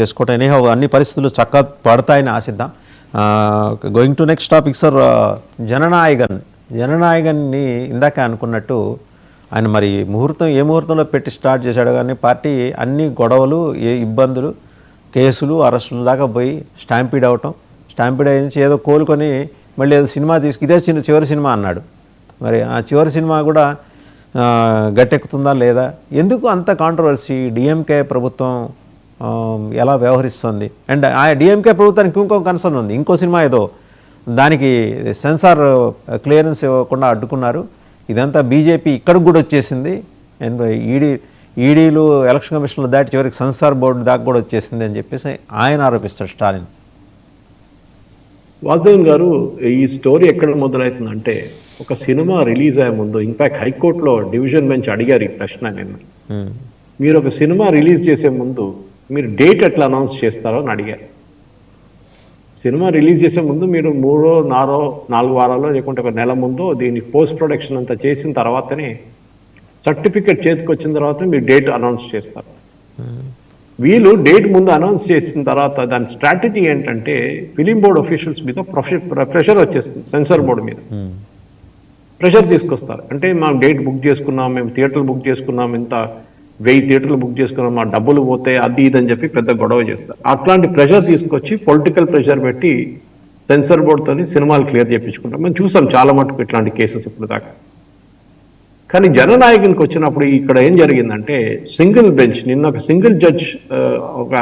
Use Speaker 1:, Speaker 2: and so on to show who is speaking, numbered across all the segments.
Speaker 1: చేసుకోవటం. ఎనీహౌ అన్ని పరిస్థితులు చక్క పడతాయని ఆశిద్దాం. Going to next topic sir Jananayagan. జననాయగన్ని ఇందాక అనుకున్నట్టు ఆయన మరి ముహూర్తం ఏ ముహూర్తంలో పెట్టి స్టార్ట్ చేశాడు కానీ పార్టీ అన్ని గొడవలు ఏ ఇబ్బందులు కేసులు అరెస్టుల దాకా పోయి స్టాంపీడ్ అవటం. స్టాంపీడ్ అయ్యి ఏదో కోలుకొని మళ్ళీ ఏదో సినిమా తీసుకు ఇదే చిన్న చివరి సినిమా అన్నాడు. మరి ఆ చివరి సినిమా కూడా గట్టెక్కుతుందా లేదా? ఎందుకు అంత కాంట్రవర్సీ డిఎంకే ప్రభుత్వం ఎలా వ్యవహరిస్తుంది? అండ్ ఆ డిఎంకే ప్రభుత్వానికి ఇంకో కన్సర్న్ ఉంది. ఇంకో సినిమా ఏదో దానికి సెన్సార్ క్లియరెన్స్ ఇవ్వకుండా అడ్డుకున్నారు. ఇదంతా బీజేపీ ఇక్కడికి కూడా వచ్చేసింది. అండ్ ఈడీ ఈడీలు ఎలక్షన్ కమిషన్లు దాటి చివరికి సెన్సార్ బోర్డు దాకా కూడా వచ్చేసింది అని చెప్పేసి ఆయన ఆరోపిస్తాడు స్టాలిన్.
Speaker 2: వాసుదేవన్ గారు ఈ స్టోరీ ఎక్కడ మొదలవుతుందంటే ఒక సినిమా రిలీజ్ అయ్యే ముందు ఇన్ఫాక్ట్ హైకోర్టులో డివిజన్ బెంచ్ అడిగారు ఈ ప్రశ్న నిన్న. మీరు ఒక సినిమా రిలీజ్ చేసే ముందు మీరు డేట్ ఎట్లా అనౌన్స్ చేస్తారో అని అడిగారు. సినిమా రిలీజ్ చేసే ముందు మీరు మూడో నారో నాలుగు వారాల్లో లేకుంటే ఒక నెల ముందు దీని పోస్ట్ ప్రొడక్షన్ అంతా చేసిన తర్వాతనే సర్టిఫికెట్ చేతికి వచ్చిన తర్వాత మీరు డేట్ అనౌన్స్ చేస్తారు. వీళ్ళు డేట్ ముందు అనౌన్స్ చేసిన తర్వాత దాని స్ట్రాటజీ ఏంటంటే ఫిలిం బోర్డ్ అఫీషియల్స్ మీద ప్రెషర్ వచ్చేస్తుంది సెన్సార్ బోర్డు మీద.
Speaker 1: ఉమ్,
Speaker 2: ప్రెషర్ తీసుకొస్తారు. అంటే మేము డేట్ బుక్ చేసుకున్నాం మేము థియేటర్లు బుక్ చేసుకున్నాం ఇంత వెయ్యి థియేటర్లు బుక్ చేసుకున్నాం మా డబ్బులు పోతే అది ఇది అని చెప్పి పెద్ద గొడవ చేస్తారు అట్లాంటి ప్రెషర్ తీసుకొచ్చి పొలిటికల్ ప్రెషర్ పెట్టి సెన్సార్ బోర్డుతో సినిమాలు క్లియర్ చేయించుకుంటాం మేము చూసాం చాలా మటుకు ఇట్లాంటి కేసెస్ ఇప్పుడు దాకా. కానీ జననాయకునికి వచ్చినప్పుడు ఇక్కడ ఏం జరిగిందంటే సింగిల్ బెంచ్ నిన్న ఒక సింగిల్ జడ్జ్ ఒక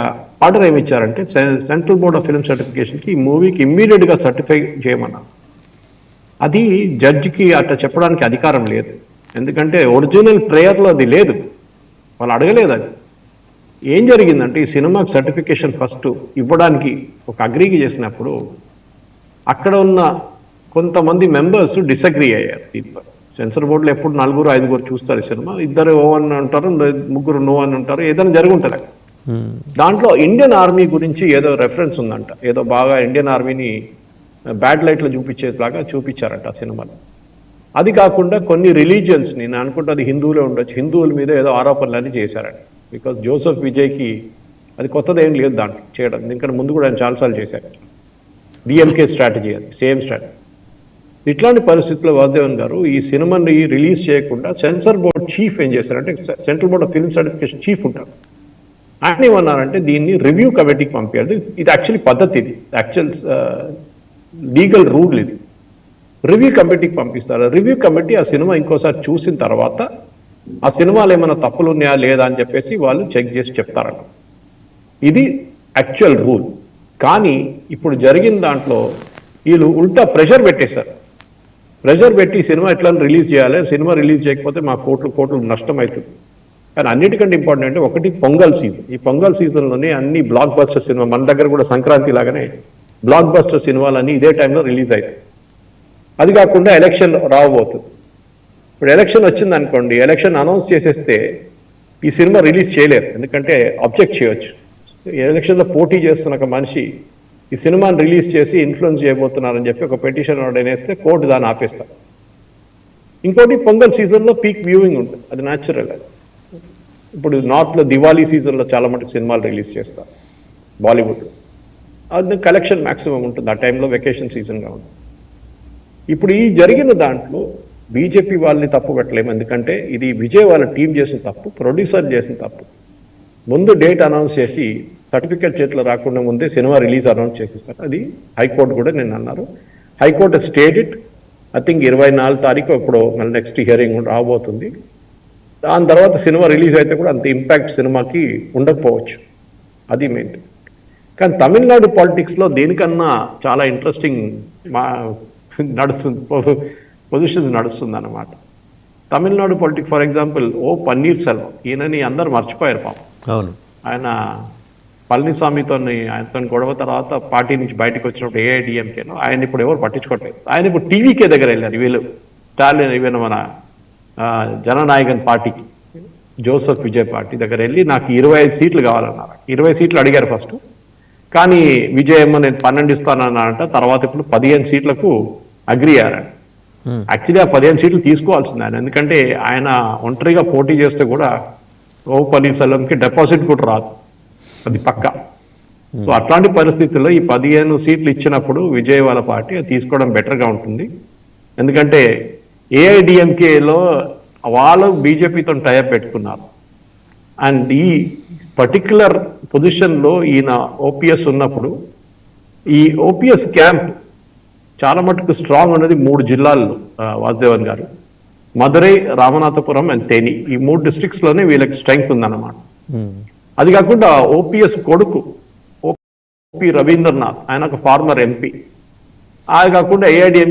Speaker 2: ఆర్డర్ ఏమి ఇచ్చారంటే సెంట్రల్ బోర్డ్ ఆఫ్ ఫిల్మ్ సర్టిఫికేషన్కి ఈ మూవీకి ఇమ్మీడియట్గా సర్టిఫై చేయమన్నారు అది జడ్జికి అట్లా చెప్పడానికి అధికారం లేదు. ఎందుకంటే ఒరిజినల్ ప్రేయర్లో అది లేదు. వాళ్ళు అడగలేదు అది. ఏం జరిగిందంటే ఈ సినిమాకి సర్టిఫికేషన్ ఫస్ట్ ఇవ్వడానికి ఒక అగ్రీకి చేసినప్పుడు అక్కడ ఉన్న కొంతమంది మెంబర్స్ డిసగ్రీ అయ్యారు. దీంట్లో సెన్సర్ బోర్డులో ఎప్పుడు నలుగురు ఐదుగురు చూస్తారు ఈ సినిమా. ఇద్దరు ఓ అని అంటారు ముగ్గురు నో అని అంటారు ఏదైనా జరుగుంటుంది అక్కడ.
Speaker 1: ఉమ్,
Speaker 2: దాంట్లో ఇండియన్ ఆర్మీ గురించి ఏదో రెఫరెన్స్ ఉందంట. ఏదో బాగా ఇండియన్ ఆర్మీని బ్యాడ్ లైట్లో చూపించేలాగా చూపించారంట ఆ సినిమాలో. అది కాకుండా కొన్ని రిలీజియన్స్ని నేను అనుకుంటే అది హిందువులే ఉండొచ్చు. హిందువుల మీద ఏదో ఆరోపణలని చేశారని బికాస్ జోసెఫ్ విజయ్కి అది కొత్తది ఏం లేదు దాంట్లో చేయడం. ఎందుకంటే ముందు కూడా ఆయన చాలాసార్లు చేశారు. డిఎంకే స్ట్రాటజీ అది సేమ్ స్ట్రాటజీ ఇట్లాంటి పరిస్థితుల్లో వాసుదేవన్ గారు ఈ సినిమాని రిలీజ్ చేయకుండా సెన్సార్ బోర్డ్ చీఫ్ ఏం చేశారంటే central board of film certification chief ఉంటారు. ఆయన ఏమన్నారంటే దీన్ని రివ్యూ కమిటీకి పంపారు ఇది యాక్చువల్లీ పద్ధతి ఇది. యాక్చువల్ లీగల్ రూల్ ఇది. రివ్యూ కమిటీకి పంపిస్తారు. రివ్యూ కమిటీ ఆ సినిమా ఇంకోసారి చూసిన తర్వాత ఆ సినిమాలో ఏమైనా తప్పులు ఉన్నాయా లేదా అని చెప్పేసి వాళ్ళు చెక్ చేసి చెప్తారట. ఇది యాక్చువల్ రూల్ కానీ ఇప్పుడు జరిగిన దాంట్లో వీళ్ళు ఉల్టా ప్రెషర్ పెట్టేశారు. ప్రెషర్ పెట్టి సినిమా ఎట్లా రిలీజ్ చేయాలి? సినిమా రిలీజ్ చేయకపోతే మా కోట్లు కోట్లు నష్టం అవుతుంది కానీ అన్నిటికంటే ఇంపార్టెంట్ అంటే ఒకటి పొంగల్ సీజన్ ఈ పొంగల్ సీజన్లోనే అన్ని బ్లాక్ బస్టర్ సినిమా మన దగ్గర కూడా సంక్రాంతి లాగానే బ్లాక్ బస్టర్ సినిమాలన్నీ ఇదే టైంలో రిలీజ్ అవుతాయి. అది కాకుండా ఎలక్షన్ రావబోతుంది. ఇప్పుడు ఎలక్షన్ వచ్చింది అనుకోండి ఎలక్షన్ అనౌన్స్ చేసేస్తే ఈ సినిమా రిలీజ్ చేయలేరు. ఎందుకంటే అబ్జెక్ట్ చేయొచ్చు. ఎలక్షన్లో పోటీ చేస్తున్న ఒక మనిషి ఈ సినిమాని రిలీజ్ చేసి ఇన్ఫ్లుయెన్స్ చేయబోతున్నారని చెప్పి ఒక పెటిషన్ ఆర్డర్ వేస్తే కోర్టు దాన్ని ఆపేస్తారు. ఇంకోటి పొంగల్ సీజన్లో పీక్ వ్యూయింగ్ ఉంటుంది. అది న్యాచురల్ అది. ఇప్పుడు నార్త్లో దివాళీ సీజన్లో చాలా మటుకు సినిమాలు రిలీజ్ చేస్తారు. బాలీవుడ్లో. అది కలెక్షన్ మాక్సిమం ఉంటుంది. ఆ టైంలో వెకేషన్ సీజన్గా ఉంటుంది. ఇప్పుడు ఈ జరిగిన దాంట్లో బీజేపీ వాళ్ళని తప్పు పెట్టలేము. ఎందుకంటే ఇది విజయ్ వాళ్ళ టీం చేసిన తప్పు ప్రొడ్యూసర్ చేసిన తప్పు. ముందు డేట్ అనౌన్స్ చేసి సర్టిఫికేట్ చేతిలో రాకుండా ముందే సినిమా రిలీజ్ అనౌన్స్ చేసేస్తారు. అది హైకోర్టు కూడా నేను అన్నారు. High court stayed it. I think ఇరవై నాలుగు తారీఖు ఇప్పుడు మళ్ళీ నెక్స్ట్ హియరింగ్ రాబోతుంది. దాని తర్వాత సినిమా రిలీజ్ అయితే కూడా అంత ఇంపాక్ట్ సినిమాకి ఉండకపోవచ్చు. అది మెయిన్. కానీ తమిళనాడు పాలిటిక్స్లో దేనికన్నా చాలా ఇంట్రెస్టింగ్ మా నడుస్తుంది. పొజిషన్ నడుస్తుంది అన్నమాట Tamil Nadu politics for example O Panneer Selvam ఈయనని అందరు మర్చిపోయారు పాపం.
Speaker 1: అవును.
Speaker 2: ఆయన పళనిస్వామితో ఆయనతో గొడవ తర్వాత పార్టీ నుంచి బయటకు వచ్చినప్పుడు ఏఐడిఎంకేనో ఆయన ఇప్పుడు ఎవరు పట్టించుకోవట్లేదు ఆయన ఇప్పుడు టీవీకే దగ్గర వెళ్ళారు వీళ్ళు. స్టాలిన్ ఈవెన్ మన జననాయకన్ పార్టీకి. జోసెఫ్ విజయ్ పార్టీ దగ్గర వెళ్ళి నాకు ఇరవై ఐదు సీట్లు కావాలన్నారు. ఇరవై సీట్లు అడిగారు ఫస్ట్. కానీ విజయమ్మ నేను పన్నెండు ఇస్తానన్నారంట తర్వాత ఇప్పుడు పదిహేను సీట్లకు అగ్రి అయ్యారంట
Speaker 1: Hmm.
Speaker 2: యాక్చువల్లీ ఆ పదిహేను సీట్లు తీసుకోవాల్సింది ఆయన ఎందుకంటే ఆయన ఒంటరిగా పోటీ చేస్తే కూడా ఓ పన్నీర్సెల్వంకి డిపాజిట్ కూడా రాదు. అది పక్క. సో అట్లాంటి పరిస్థితుల్లో ఈ పదిహేను సీట్లు ఇచ్చినప్పుడు విజయవాడ పార్టీ అది తీసుకోవడం బెటర్గా ఉంటుంది. ఎందుకంటే ఏఐడిఎంకేలో వాళ్ళు బీజేపీతో టైప్ పెట్టుకున్నారు. అండ్ ఈ పర్టికులర్ పొజిషన్లో ఈయన ఓపీఎస్ ఉన్నప్పుడు ఈ ఓపీఎస్ క్యాంప్ చాలా మటుకు స్ట్రాంగ్ ఉన్నది మూడు జిల్లాల్లో వాసుదేవన్ గారు. మదురై రామనాథపురం అండ్ తేని. ఈ మూడు డిస్ట్రిక్ట్స్లోనే వీళ్ళకి స్ట్రెంగ్త్ ఉందన్నమాట.
Speaker 1: ఉమ్.
Speaker 2: అది కాకుండా ఓపీఎస్ కొడుకు ఓపి రవీంద్రనాథ్ ఆయన ఒక ఫార్మర్ ఎంపీ అది కాకుండా ఏఐడిఎం